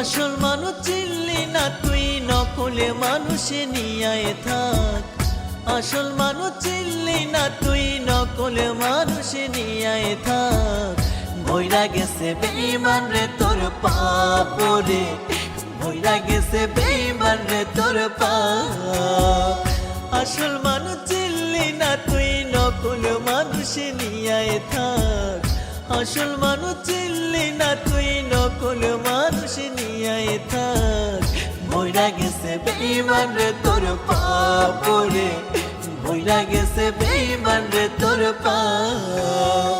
আসল মানুষ চিনলি না তুই, নকলে মানুষে নিয়ে থাক। আসল মানুষ চিনলি না তুই, নকলে মানুষে নিয়ে থাক। ভৈরা গেছে বেইমান রে তোর পাপরে ভৈরা গেছে বেইমান রে তোর পাপ। আসল মানুষ চিনলি না তুই, নকল মানুষে নিয়ে থাক। আসল মানুষ চিনলি না তুই, নকল বেইমান রে তোর পাপরে ভুলা গেছে বেইমান রে তোর পাপ।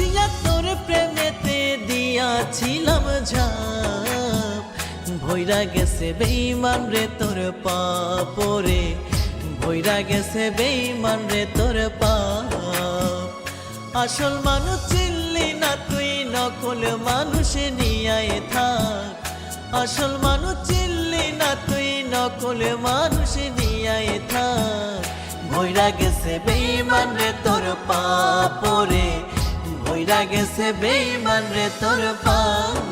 বুঝিয়া তোর প্রেমেতে দিয়াছিলাম ঝাপ। ভৈরা গেছে বেইমান রে তোর পাপরে। ভৈরা গেছে বেইমান রে তোর পাপ। আসল মানুষ চিনলি না তুই, নকল মানুষে নিয়ে থাক। আসল মানুষ চিনলি না তুই, নকল মানুষে নিয়ে থাক। ভৈরা গেছে বেইমান রে তোর পাপরে ভৈরা গেছে বেইমান রে তোর পাপ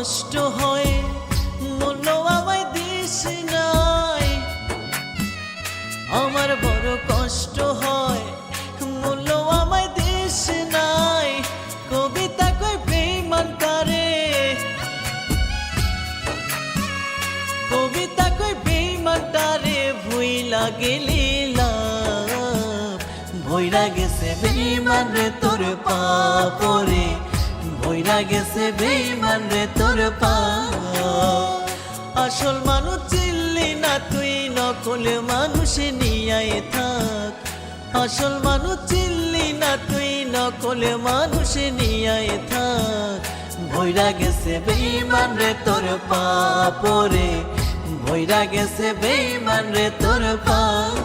কষ্ট হয় মূল্য আমায় দিস নাই। আমার বড় কষ্ট হয় মূল্য আমায় দিস নাই। কবিতা কই বেমান কারে কবিতা কই বেমান তারে, ভুই লাগেলি ভৈরা গেছে বেমান তোর পাপরে। ভৈরা গেছে বেইমান রে তোর পাপ আসল মানুষ চিনলি না তুই, নকল মানুষে নিয়ে থাক। আসল মানুষ চিনলি না তুই, নকল মানুষে নিয়ে থাক। ভৈরা গেছে বেইমান রে তোর পাপরে ভৈরা গেছে বেইমান রে তোর পাপ